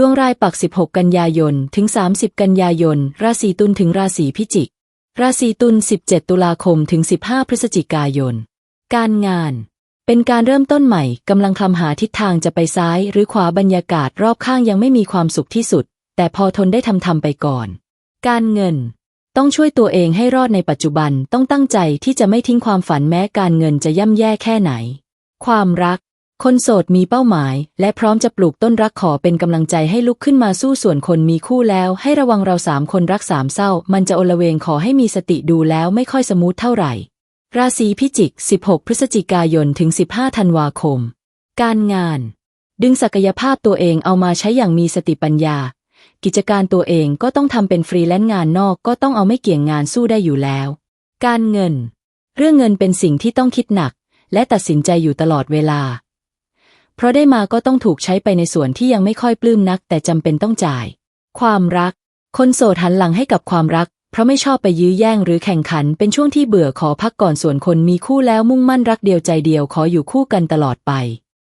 ดวงรายปัก 16 กันยายน ถึง 30 กันยายน ราศีตุลถึงราศีพิจิก ราศีตุล 17 ตุลาคม ถึง 15 พฤศจิกายน การงาน เป็นการเริ่มต้นใหม่ กำลังคลำหาทิศทางจะไปซ้ายหรือขวาบรรยากาศรอบข้างยังไม่มีความสุขที่สุด แต่พอทนได้ทำทำไปก่อน การเงิน ต้องช่วยตัวเองให้รอดในปัจจุบันต้องตั้งใจที่จะไม่ทิ้งความฝันแม้การเงินจะย่ำแย่แค่ไหน ความรัก คนโสดมีเป้าหมาย และพร้อมจะปลูกต้นรักขอเป็นกำลังใจให้ลุกขึ้นมาสู้ส่วนคนมีคู่แล้ว ให้ระวังเราสามคนรักสามเศร้า มันจะโอละเวงขอให้มีสติดูแล้วไม่ค่อยสมูทเท่าไหร่ ราศีพิจิก 16 พฤศจิกายนถึง 15 ธันวาคม การงาน ดึงศักยภาพตัวเองเอามาใช้อย่างมีสติปัญญา กิจการตัวเองก็ต้องทำเป็นฟรีแลนซ์งานนอกก็ต้องเอาไม่เกี่ยงงานสู้ได้อยู่แล้ว การเงิน เรื่องเงินเป็นสิ่งที่ต้องคิดหนัก และตัดสินใจอยู่ตลอดเวลา เพราะได้มาก็ต้องถูกใช้ไปในส่วนที่ยังไม่ค่อยปลื้มนัก แต่จำเป็นต้องจ่าย ความรัก คนโสดหันหลังให้กับความรัก เพราะไม่ชอบไปยื้อแย่งหรือแข่งขัน เป็นช่วงที่เบื่อขอพักก่อนส่วนคนมีคู่แล้วมุ่งมั่นรักเดียวใจเดียวขออยู่คู่กันตลอดไป